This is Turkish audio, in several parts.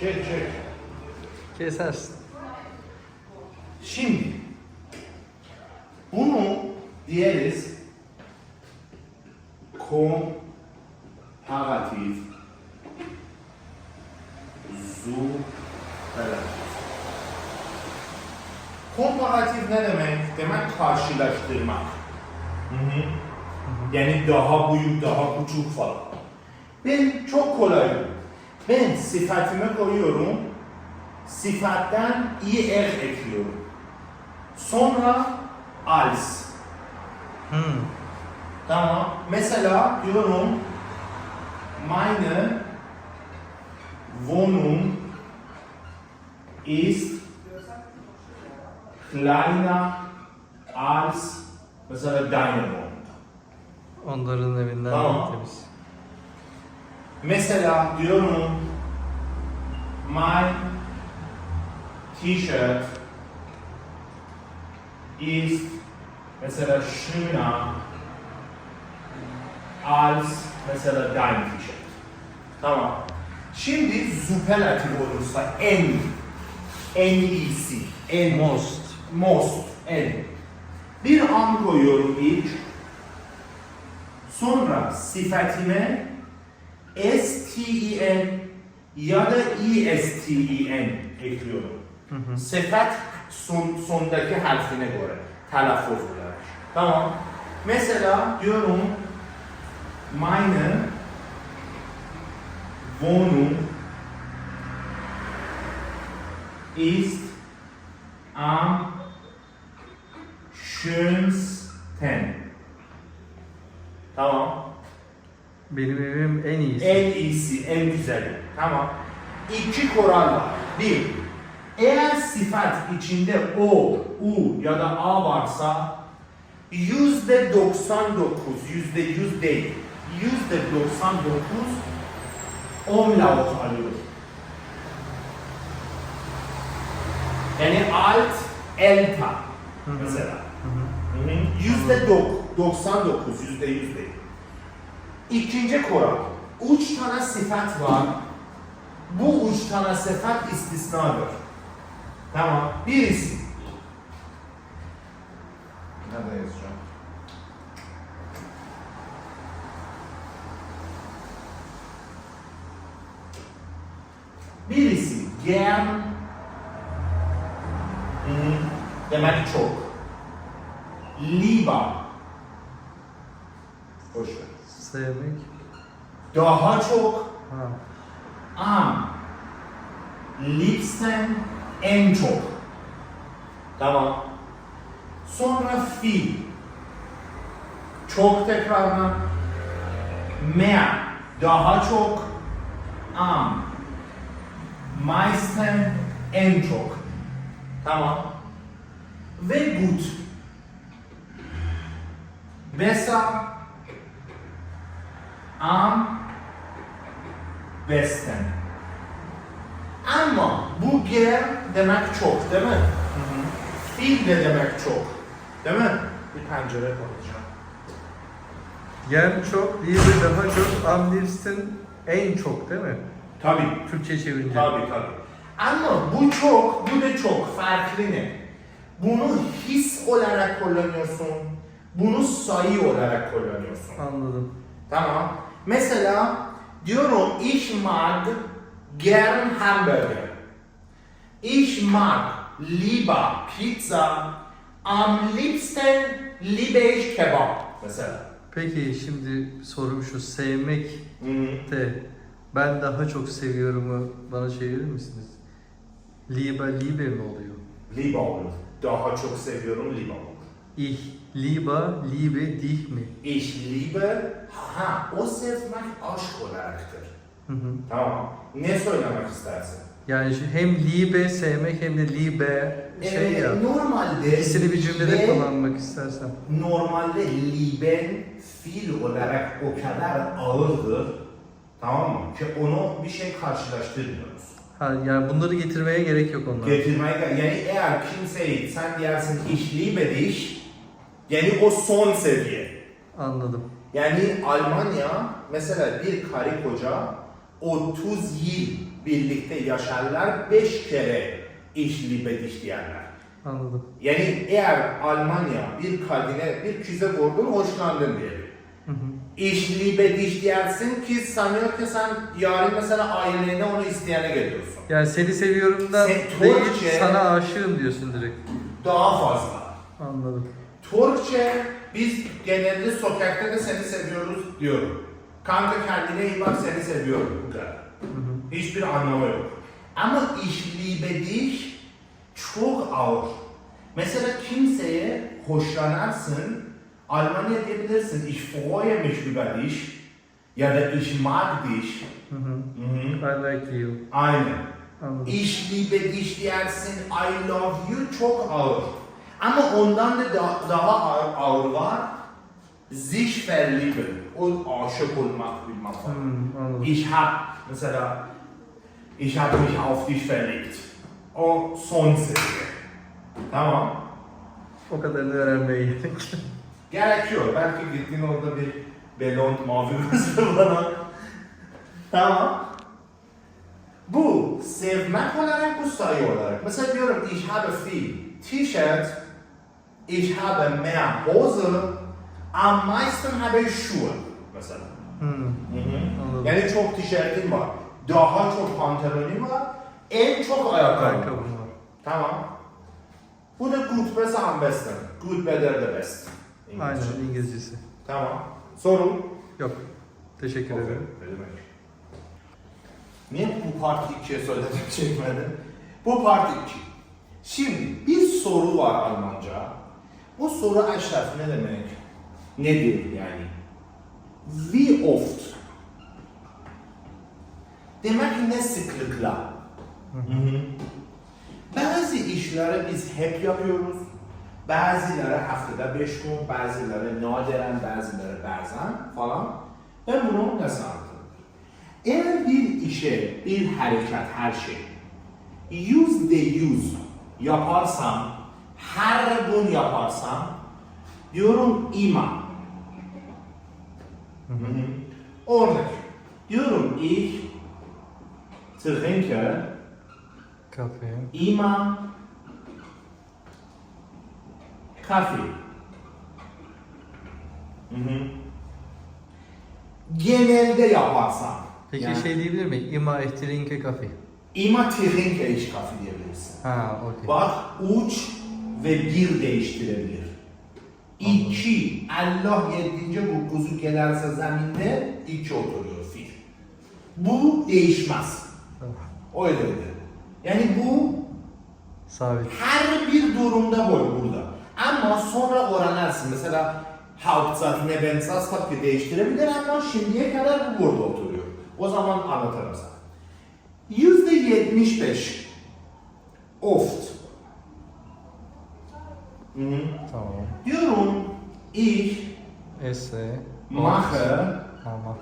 Çek çek. Kesersin. Şimdi bunu diyeriz komparatif superlatif. Komparatif ne demek? Demek karşılaştırmak. Hı hı. Yani daha büyük, daha küçük falan. Ben çok kolayım. Ben sıfatımı koyuyorum. Sıfattan er ekliyorum. Sonra als. Hmm. Tamam. Mesela diyorum meine Wohnung ist kleiner als mesela deine Wohnung. Onların evinden Tamam. temiz. Mesela diyorum mein T-shirt ist mesela schöner als mesela dein T-shirt. Tamam. Şimdi superlatif olursa en en iyisi, en Most. most, en. Bir an koyuyorum ilk. Sonra sıfatime S-T-E-N ya da E-S-T-E-N ekliyorum. Sıfat son, sondaki harfine göre telaffuz olarak. Tamam. Mesela diyorum meine Wohnung ist am schönsten. Tamam. Benim evim en iyisi. En iyisi, en güzeli. Tamam. İki kural var. Bir, eğer sıfat içinde o, u ya da a varsa yüzde 99, yüzde yüz değil, yüzde 99 umlaut alıyor. Yani alt, elta mesela. Yüzde dok- 99, yüzde yüz değil. İkinci kural. Üç tane sıfat var. Bu üç tane sıfat istisnadır. Tamam. Birisi. Nerede yazacağım? Birisi hı, demek çok. Lieber Boş ver. Sevmek. Daha çok Ha. am liebsten en çok. Tamam. Sonra viel. Çok tekrarla. Mehr. Daha çok. Am. Meisten en çok. Tamam. Ve gut. Besser. Am besten. Ama bu ger demek çok değil mi? Fil de demek çok. Değil mi? Bir pencere koyacağım. Yen çok, liebe daha çok, am liebsten en çok değil mi? Tabii. Türkçe çevirince. Tabii tabii. Ama bu çok, bu da çok. Farklı ne? Bunu his olarak kullanıyorsun. Bunu sayı olarak kullanıyorsun. Anladım. Tamam. Mesela diyorum ich mag gern Hamburger. Ich mag lieber Pizza. Am liebsten liebe ich kebab. Mesela. Peki şimdi sorum şu, sevmek de ben daha çok seviyorumu bana çevirir misiniz? Liebe, liebe mi oluyor? Liebe olur. Daha çok seviyorum liebe olur. Ich liebe, liebe dich mi? Ich liebe, ha o sevmek aşk olaraktır. Hı hı. Tamam. Ne söylemek istersin? Yani şu hem liebe sevmek hem de liebe şey Ee, ya. Normalde İkisini bir cümlede liebe- kullanmak istersem. Normalde liben fiil olarak o kadar ağırdır. Tamam mı? Ki onu bir şey karşılaştırmıyoruz. Ha, yani bunları getirmeye gerek yok onlara. Getirmeye yani eğer kimseyi sen dersin ich liebe dich yani o son seviye. Anladım. Yani Almanya mesela bir karı koca 30 yıl birlikte yaşarlar, 5 kere işli bedişlerler. Anladım. Yani eğer Almanya bir kadine bir kıza vurdun hoşlandın diyelim. Hı hı. İşli bediş dersin ki sanıyor ki sen yarın mesela ailene onu isteyene geliyorsun. Yani seni seviyorum da Sen değil, Türkçe- sana aşığım diyorsun direkt. Daha fazla. Anladım. Türkçe biz genelde sokakta da seni seviyoruz diyorum. Kanka kendine iyi bak seni seviyorum bu kadar. Hiçbir anlamı yok. Ama işli bediş çok ağır. Mesela kimseye hoşlanarsın, Almanya diyebilirsin, ich freue mich über dich ya da ich mag dich. Hı hı. Hı hı. I like you. Aynen. Anladım. Ich liebe dich dersin, I love you çok ağır. Ama ondan da da- daha ağır, ağır var. Sich verlieben. O aşık olmak bilmem falan. Hmm, anladım. Ich hab, mesela, ich habe mich auf dich verliebt. O son seviye. Tamam. O kadarını öğrenmeye gerek yok. Gerekiyor. Belki gittin orada bir belon mavi gözlü bana. tamam. Bu sevmek olarak bu sayı olarak. Mesela diyorum ich habe viel T-Shirt, ich habe mehr Hose, am meisten habe ich Schuhe. Mesela. Hmm, anladım. Yani çok tişörtüm var. Daha çok pantolonum var. En çok ayakkabım var. Tamam. Bu da gut besser am besten. Gut better the best. Aynen İngilizce. İngilizcesi. Tamam. Sorun. Yok. Teşekkür ederim. Ne demek? Niye bu part 2'ye söyledim çekmedin? Bu part 2. Şimdi bir soru var Almanca. Bu soru Eşref ne demek? Nedir yani? Wie oft? Demek ne sıklıkla? Hı hı. Bazı işleri biz hep yapıyoruz. Bazıları haftada beş gün, bazıları nadiren, bazıları bazen falan. Ben bunu nasıl anlatırım? Eğer bir işe, bir hareket, her şey yüzde yüz yaparsam, her gün yaparsam diyorum ima. Hı hı. Örnek. Diyorum ich trinke Kafe. immer Kaffee. Hı. Genelde yaparsam. Peki yani, şey diyebilir miyim? İma ehtirinke kafe. Immer trinke ich Kaffee diyebilirsin. Ha, okey. Bak uç ve bir değiştirebilir. İki, Allah yedince bu kuzu gelerse zeminde iki oturuyor fil. Bu değişmez. Tamam. Öyledir. Yani bu Sabit. her bir durumda boy burada. Ama sonra öğrenirsin. Mesela Hauptsatz, Nebensatz tabii değiştirebilir ama şimdiye kadar bu burada oturuyor. O zaman anlatırım sana. Yüzde yetmiş beş. Oft. Hı -hı. Tamam. Diyorum ich Esse. mache Tamam.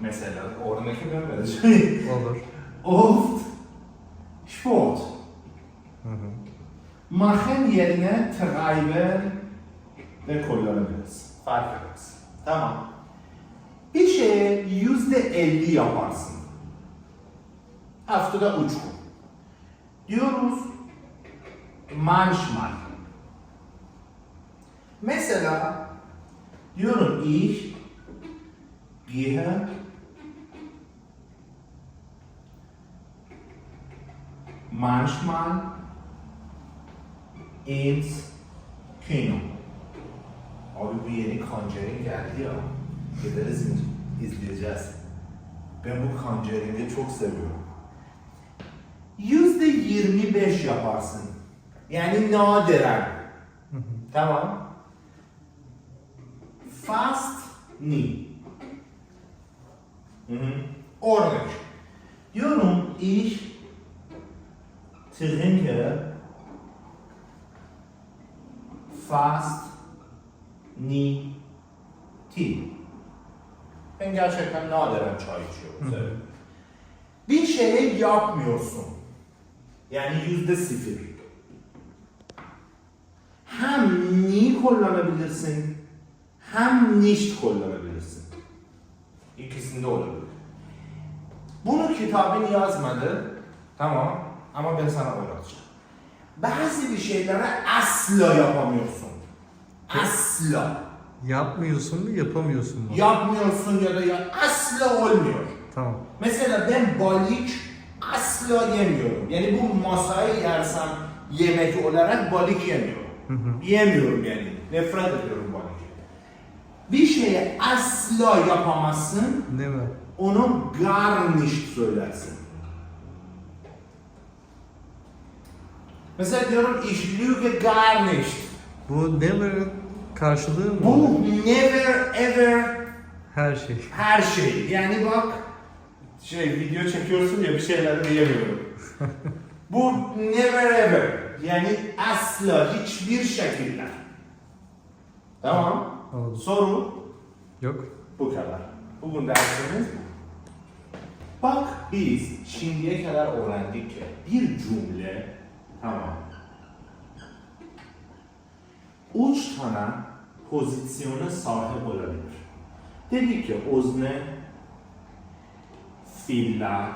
mesela örneki ben vereceğim. Olur. Oft Sport. Hı hı. Machen yerine treiben ve kullanabiliriz. Fark etmez. Tamam. Bir şeye yüzde elli yaparsın. Haftada üç gün. Diyoruz manchmal. Mesela diyorum ich gehe manchmal ins Kino. Abi bu yeni Conjuring geldi ya. Gideriz iz- izleyeceğiz. Ben bu Conjuring'i çok seviyorum. Yüzde yirmi beş yaparsın. Yani nadiren. Tamam. Fast ni. Hı hı. Örnek. Diyorum ich trinke fast ni tea. Ben gerçekten nadiren çay içiyorum. Evet. Bir şeye yapmıyorsun. Yani yüzde sıfır. Hem ni kullanabilirsin, hem nicht kullanabilirsin. İkisinde olabilir. Bunu kitabın yazmadı. Tamam. Ama ben sana öğreteceğim. Bazı bir şeyleri asla yapamıyorsun. Asla. Yapmıyorsun mu yapamıyorsun mu? Yapmıyorsun ya da ya asla olmuyor. Tamam. Mesela ben balık asla yemiyorum. Yani bu masayı yersem yemek olarak balık yemiyorum. Hı hı. Yemiyorum yani. Nefret ediyorum balık. Bir şeye asla yapamazsın, Ne mi? onu garnish söylersin. Mesela diyorum ich lüge gar nicht. Bu never'ın karşılığı mı? Bu never ever Her şey. her şey. Yani bak şey video çekiyorsun ya bir şeyler diyemiyorum. Bu never ever. Yani asla hiçbir şekilde. Tamam. Anladım. Soru Yok. bu kadar. Bugün dersimiz bu. Bak biz şimdiye kadar öğrendik ki bir cümle tamam. Üç tane pozisyona sahip olabilir. Dedik ki özne, fiiller,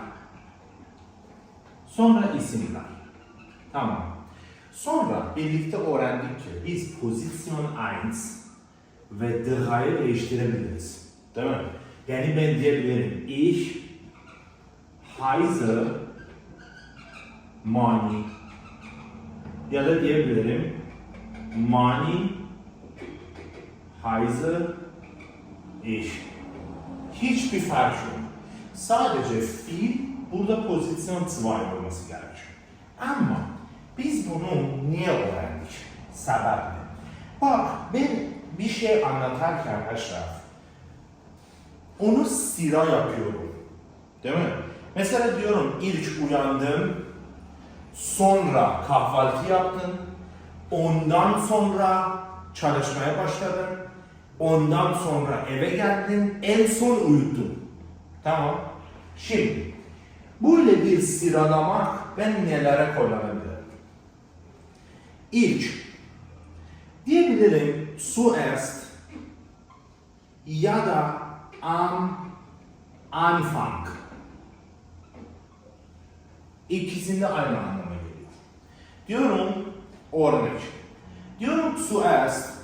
sonra isimler. Tamam. Sonra birlikte öğrendik ki biz pozisyon 1 ve 3'yı değiştirebiliriz. Değil mi? Yani ben diyebilirim ich heiße Mani ya da diyebilirim Mani heiße ich. Hiçbir fark yok. Sadece fiil burada pozisyon 2 olması gerekiyor. Ama biz bunu niye öğrendik? Sebep ne? Bak ben bir şey anlatarken Eşref, onu sıra yapıyorum. Değil mi? Mesela diyorum ilk uyandın, sonra kahvaltı yaptın, ondan sonra çalışmaya başladın, ondan sonra eve geldin, en son uyudun. Tamam. Şimdi böyle bir sıralamak ben nelere kullanabilirim? İlk, diyebilirim zuerst ya da am Anfang. İkisinde aynı anlama geliyor. Diyorum örnek. Diyorum zuerst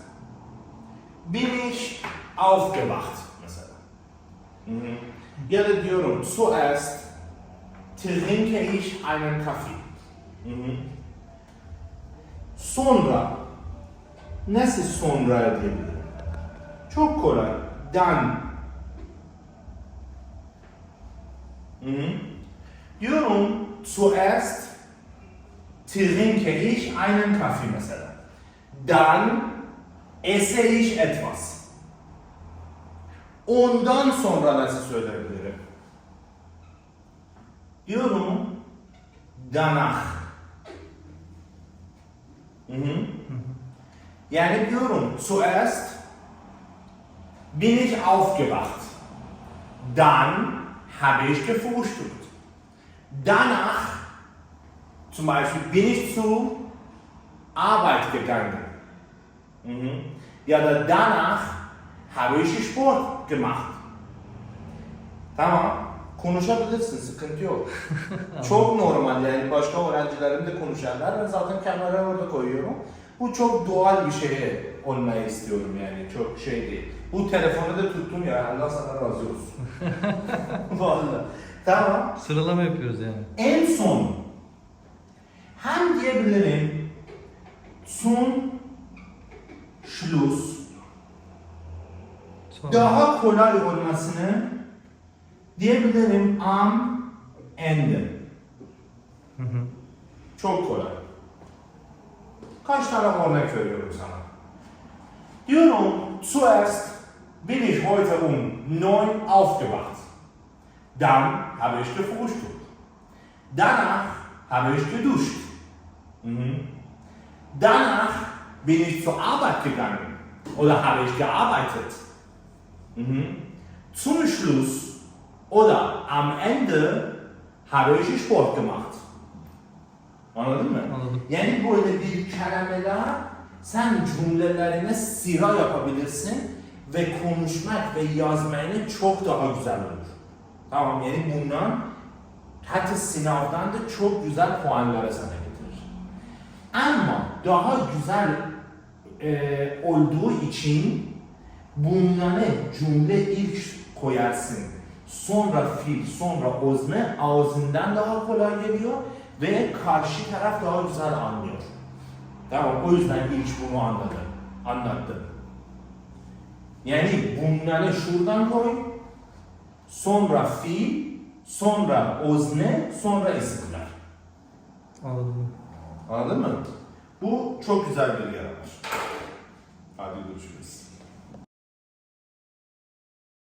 bin ich aufgewacht mesela. Hı. Ya da diyorum zuerst trinke ich einen Kaffee. Sonra nasıl sonra diyebilirim? Çok kolay. Dann. Hı hı. Diyorum zuerst trinke ich einen Kaffee mesela. Dann esse ich etwas. Ondan sonra nasıl söyleyebilirim? Diyorum danach. Hı. Yani diyorum zuerst bin ich aufgewacht. Dann habe ich gefrühstückt. Danach zum Beispiel bin ich zur Arbeit gegangen. Mhm. Ja, da danach habe ich Sport gemacht. Tamam. Konuşabilirsin, sıkıntı yok. çok normal yani başka öğrencilerim de konuşanlar. Ben zaten kamerayı orada koyuyorum. Bu çok doğal bir şey olmayı istiyorum yani çok şey değil. Bu telefonu da tuttum ya Allah sana razı olsun. Vallahi. Tamam. Sıralama yapıyoruz yani. En son hem diyebilirim zum Schluss Sonra. daha kolay olmasını diyebilirim am Ende. Hı hı. Çok kolay. Kaç tane örnek veriyorum sana? Diyorum, zuerst bin ich heute um 9 aufgewacht. Dann habe ich gefrühstückt. Danach habe ich geduscht. Mhm. Danach bin ich zur Arbeit gegangen oder habe ich gearbeitet. Mhm. Zum Schluss oder am Ende habe ich Sport gemacht. Anladın mı? Anladım. Yani böyle bir kelimeler sen cümlelerine sıra yapabilirsin ve konuşmak ve yazmayı çok daha güzel olur. Tamam yani bundan hatta sınavdan da çok güzel puanları sana getirir. Ama daha güzel e, olduğu için bunları cümle ilk koyarsın. Sonra fiil, sonra özne ağzından daha kolay geliyor ve karşı taraf daha güzel anlıyor. Tamam o yüzden ilk bunu anladım. Anlattım. Yani bunları şuradan koy. Sonra fiil, sonra özne, sonra isimler. Anladım. Anladın mı? Bu çok güzel bir yer var. Hadi görüşürüz.